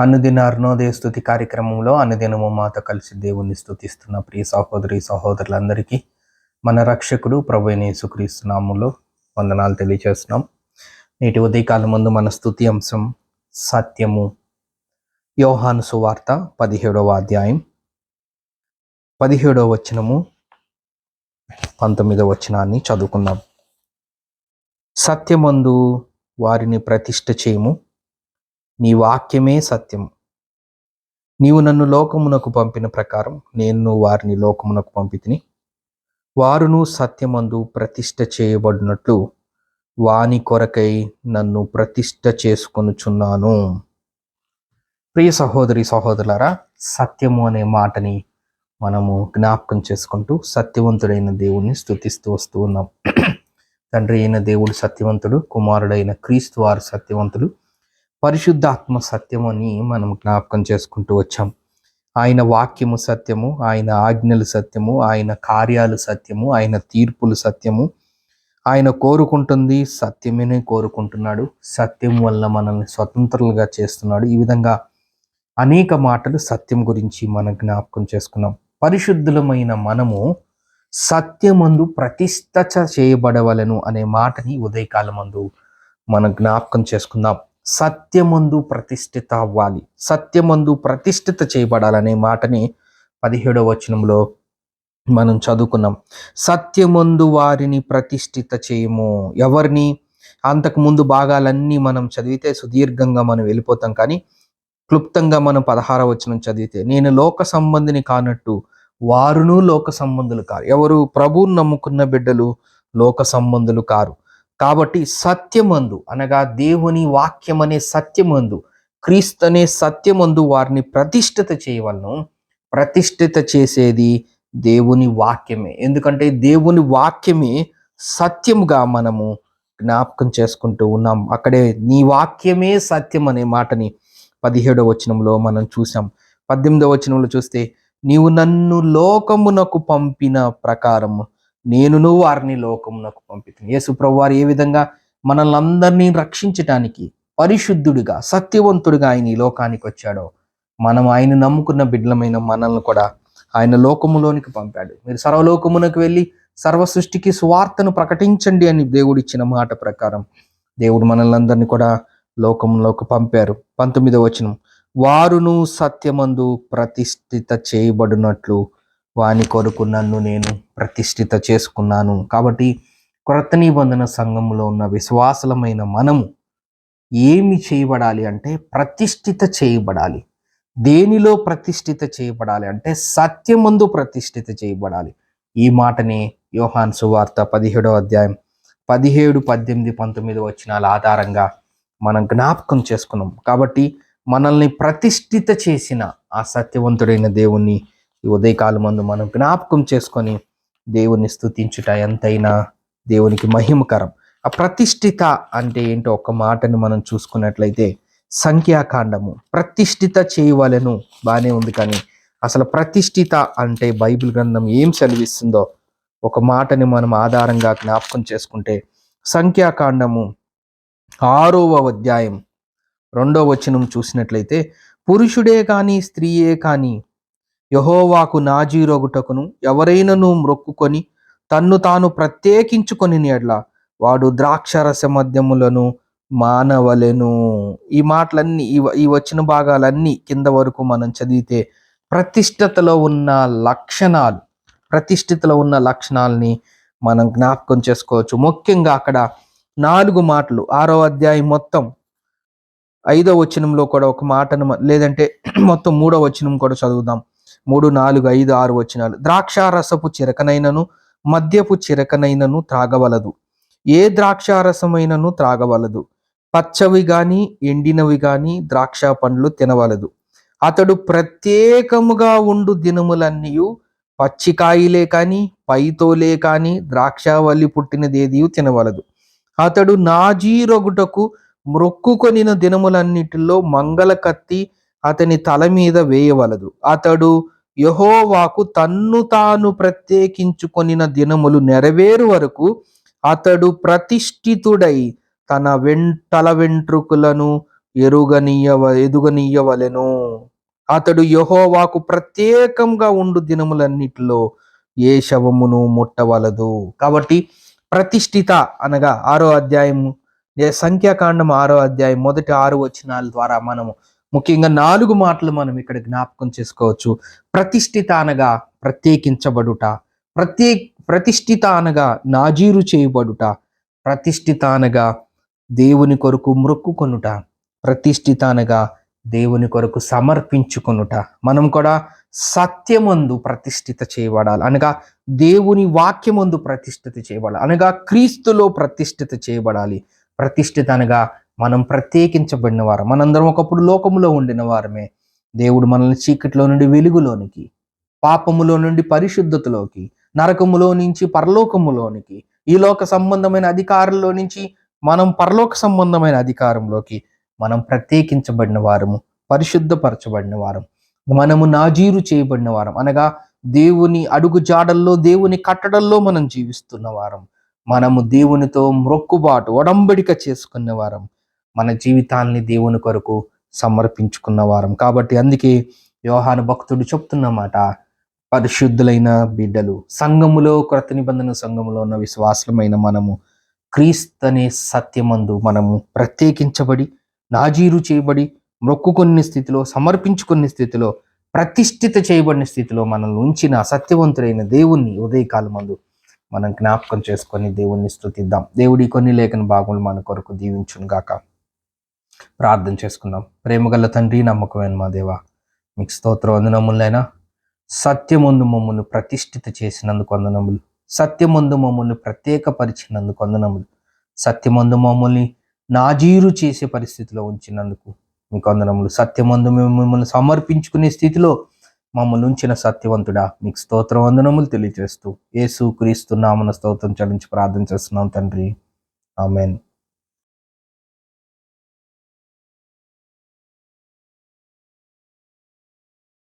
అనుదిన అరుణోదయ స్థుతి కార్యక్రమంలో అనుదినము మాతో కలిసి దేవుణ్ణి స్థుతిస్తున్న ప్రియ సహోదరి సహోదరులందరికీ మన రక్షకుడు ప్రభుని యేసుక్రీస్తు వందనాలు తెలియజేస్తున్నాం నేటి ఉదయకాలం ముందు మన స్థుతి అంశం సత్యము. యోహాను సువార్త పదిహేడవ అధ్యాయం పదిహేడవ వచనము పంతొమ్మిదవ వచనాన్ని చదువుకుందాం. సత్యమందు వారిని ప్రతిష్ట చేయము. నీ వాక్యమే సత్యం. నీవు నన్ను లోకమునకు పంపిన ప్రకారం నేను వారిని లోకమునకు పంపితిని. వారును సత్యమందు ప్రతిష్ట చేయబడినట్లు వాని కొరకై నన్ను ప్రతిష్ట చేసుకొనుచున్నాను. ప్రియ సహోదరి సహోదరులారా సత్యము అనే మాటని మనము జ్ఞాపకం చేసుకుంటూ సత్యవంతుడైన దేవుణ్ణి స్థుతిస్తూ వస్తూ ఉన్నాం. తండ్రి అయిన దేవుడు సత్యవంతుడు కుమారుడైన క్రీస్తు వారు సత్యవంతుడు పరిశుద్ధాత్మ సత్యం అని మనం జ్ఞాపకం చేసుకుంటూ వచ్చాం. ఆయన వాక్యము సత్యము ఆయన ఆజ్ఞలు సత్యము ఆయన కార్యాలు సత్యము ఆయన తీర్పులు సత్యము. ఆయన కోరుకుంటుంది సత్యమేనే కోరుకుంటున్నాడు. సత్యం వల్ల మనల్ని స్వతంత్రులుగా చేస్తున్నాడు. ఈ విధంగా అనేక మాటలు సత్యం గురించి మనం జ్ఞాపకం చేసుకున్నాం. పరిశుద్ధులమైన మనము సత్యమందు ప్రతిష్ఠ చేయబడవలను అనే మాటని ఉదయకాలమందు మనం జ్ఞాపకం చేసుకుందాం. సత్యమందు ప్రతిష్ఠిత అవ్వాలి. సత్యమందు ప్రతిష్ఠిత చేయబడాలనే మాటని పదిహేడవ వచనంలో మనం చదువుకున్నాం. సత్యమందు వారిని ప్రతిష్ఠిత చేయము. ఎవరిని? అంతకు ముందు భాగాలన్నీ మనం చదివితే సుదీర్ఘంగా మనం వెళ్ళిపోతాం. కానీ క్లుప్తంగా మనం పదహార వచనం చదివితే నేను లోక సంబంధిని కానట్టు వారును లోక సంబంధులు కారు. ఎవరు? ప్రభువు నమ్ముకున్న బిడ్డలు లోక సంబంధులు కారు. కాబట్టి సత్యమందు అనగా దేవుని వాక్యం అనే సత్యమందు క్రీస్తు అనే సత్యమందు వారిని ప్రతిష్ఠిత చేయవలను. ప్రతిష్ఠిత చేసేది దేవుని వాక్యమే. ఎందుకంటే దేవుని వాక్యమే సత్యముగా మనము జ్ఞాపకం చేసుకుంటూ ఉన్నాం. అక్కడే నీ వాక్యమే సత్యం అనే మాటని పదిహేడవ వచనంలో మనం చూసాం. పద్దెనిమిదవ వచనంలో చూస్తే నీవు నన్ను లోకమునకు పంపిన ప్రకారము నేనును వారిని లోకమునకు పంపితుంది యేసు వారు ఏ విధంగా మనల్ని అందరినీ రక్షించటానికి పరిశుద్ధుడిగా సత్యవంతుడిగా ఆయన ఈ లోకానికి వచ్చాడో మనం ఆయన నమ్ముకున్న బిడ్డలమైన మనల్ని కూడా ఆయన లోకములోనికి పంపాడు. మీరు సర్వలోకమునకు వెళ్ళి సర్వ సృష్టికి సువార్తను ప్రకటించండి అని దేవుడు ఇచ్చిన మాట ప్రకారం దేవుడు మనల్ని అందరినీ కూడా లోకంలోకి పంపారు. పంతొమ్మిదవ వచనం వారును సత్యమందు ప్రతిష్ఠిత చేయబడినట్లు వాని కొరకు నన్ను నేను ప్రతిష్ఠిత చేసుకున్నాను. కాబట్టి క్రొత్త నిబంధన సంఘంలో ఉన్న విశ్వాసలమైన మనము ఏమి చేయబడాలి అంటే ప్రతిష్ఠిత చేయబడాలి. దేనిలో ప్రతిష్ఠిత చేయబడాలి అంటే సత్యమందు ప్రతిష్ఠిత చేయబడాలి. ఈ మాటనే యోహాన్ సువార్త పదిహేడో అధ్యాయం పదిహేడు పద్దెనిమిది పంతొమ్మిది వచ్చినాల ఆధారంగా మనం జ్ఞాపకం చేసుకున్నాం. కాబట్టి మనల్ని ప్రతిష్ఠిత చేసిన ఆ సత్యవంతుడైన దేవుణ్ణి ఈ ఉదయకాలం మందు మనం జ్ఞాపకం చేసుకొని దేవుని స్థుతించుట ఎంతైనా దేవునికి మహిమకరం. ఆ ప్రతిష్ఠిత అంటే ఏంటో ఒక మాటని మనం చూసుకున్నట్లయితే సంఖ్యాకాండము. ప్రతిష్ఠిత చేయవలను బాగానే ఉంది కానీ అసలు ప్రతిష్ఠిత అంటే బైబిల్ గ్రంథం ఏం సెలవిస్తుందో ఒక మాటని మనం ఆధారంగా జ్ఞాపకం చేసుకుంటే సంఖ్యాకాండము ఆరవ అధ్యాయం రెండో వచనం చూసినట్లయితే పురుషుడే కానీ స్త్రీయే కానీ యహోవాకు నాజీరోగుటకును ఎవరైనను మ్రొక్కుకొని తన్ను తాను ప్రత్యేకించుకొని ఎడ్ల వాడు ద్రాక్షరస మద్యములను మానవలెను. ఈ మాటలన్నీ ఈ ఈ వచ్చిన భాగాలన్నీ కింద వరకు మనం చదివితే ప్రతిష్టతలో ఉన్న లక్షణాలు ప్రతిష్ఠితలో ఉన్న లక్షణాలని మనం జ్ఞాపకం చేసుకోవచ్చు. ముఖ్యంగా అక్కడ నాలుగు మాటలు ఆరో అధ్యాయం మొత్తం ఐదో వచనంలో కూడా ఒక మాటను లేదంటే మొత్తం మూడో వచనం కూడా చదువుదాం. మూడు నాలుగు ఐదు ఆరు వచనాలు. ద్రాక్షారసపు చిరకనైనను మద్యపు చిరకనైనను త్రాగవలదు. ఏ ద్రాక్షారసమైనను త్రాగవలదు? పచ్చవి గాని ఎండినవి గాని ద్రాక్ష పండ్లు తినవలదు. అతడు ప్రత్యేకముగా ఉండు దినములన్నీ పచ్చికాయలే కానీ పైతోలే కానీ ద్రాక్షావల్లి పుట్టినదేది తినవలదు. అతడు నాజీరొగుటకు మ్రొక్కుకొనిన దినములన్నిటిలో మంగళ కత్తి అతని తల మీద వేయవలదు. అతడు యహోవాకు తన్ను తాను ప్రత్యేకించుకొనిన దినములు నెరవేరు వరకు అతడు ప్రతిష్ఠితుడై తన వెంటల వెంట్రుకలను ఎరుగనీయవ ఎదుగనీయవలెను. అతడు యహోవాకు ప్రత్యేకంగా ఉండు దినములన్నిటిలో ఏ శవమును ముట్టవలదు. కాబట్టి ప్రతిష్ఠిత అనగా ఆరో అధ్యాయము సంఖ్యాకాండం ఆరో అధ్యాయం మొదటి ఆరు వచనాల ద్వారా మనము ముఖ్యంగా నాలుగు మాటలు మనం ఇక్కడ జ్ఞాపకం చేసుకోవచ్చు. ప్రతిష్ఠిత అనగా ప్రత్యేకించబడుట ప్రత్యే ప్రతిష్ఠిత అనగా నాజీరు చేయబడుట ప్రతిష్ఠిత అనగా దేవుని కొరకు మ్రొక్కుకొనుట ప్రతిష్ఠిత అనగా దేవుని కొరకు సమర్పించుకొనుట. మనం కూడా సత్యమందు ప్రతిష్ఠిత చేయబడాలి. అనగా దేవుని వాక్యమందు ప్రతిష్ఠిత చేయబడాలి. అనగా క్రీస్తులో ప్రతిష్ఠిత చేయబడాలి. ప్రతిష్ఠిత అనగా మనం ప్రత్యేకించబడిన వారం మనందరం ఒకప్పుడు లోకములో ఉండిన వారమే. దేవుడు మనల్ని చీకటిలో నుండి వెలుగులోనికి పాపములో నుండి పరిశుద్ధతలోకి నరకములో నుంచి పరలోకములోనికి ఈ లోక సంబంధమైన అధికారంలో నుంచి మనం పరలోక సంబంధమైన అధికారంలోకి మనం ప్రత్యేకించబడిన వారము పరిశుద్ధపరచబడిన వారం. మనము నాజీరు చేయబడిన వారం అనగా దేవుని అడుగు జాడల్లో దేవుని కట్టడల్లో మనం జీవిస్తున్న వారం. మనము దేవునితో మ్రొక్కుబాటు ఒడంబడిక చేసుకున్న వారం. మన జీవితాల్ని దేవుని కొరకు సమర్పించుకున్న వారం. కాబట్టి అందుకే వ్యవహార భక్తుడు చెప్తున్నమాట పరిశుద్ధులైన బిడ్డలు సంఘములో క్రొత్త నిబంధన సంఘములో ఉన్న విశ్వాసమైన మనము క్రీస్తనే సత్యమందు మనము ప్రత్యేకించబడి నాజీరు చేయబడి మొక్కుకొన్ని స్థితిలో సమర్పించుకుని స్థితిలో ప్రతిష్ఠిత చేయబడిన స్థితిలో మనల్ని ఉంచిన సత్యవంతుడైన దేవుణ్ణి ఉదయకాలం మందు మనం జ్ఞాపకం చేసుకొని దేవుణ్ణి స్థుతిద్దాం దేవుడి కొన్ని లేఖన భాగములు మన కొరకు దీవించును గాక ప్రార్థన చేసుకుందాం. ప్రేమగల తండ్రి నమ్మకమైన మా దేవ మీకు స్తోత్ర వందనములైనా. సత్యముందు మమ్మల్ని ప్రతిష్ఠిత చేసినందుకు వందనములు. సత్యమందు మమ్మల్ని ప్రత్యేకపరిచినందుకు వందనములు. సత్యమందు మమ్మల్ని నాజీరు చేసే పరిస్థితిలో ఉంచినందుకు మీకు వందనములు. సత్యమందు మేము మిమ్మల్ని సమర్పించుకునే స్థితిలో మమ్మల్ని ఉంచిన సత్యవంతుడా మీకు స్తోత్ర వందనములు తెలియజేస్తూ. యేసు క్రీస్తు నామన స్తోత్రం చలించి ప్రార్థన చేస్తున్నాం తండ్రి. ఆమెన్.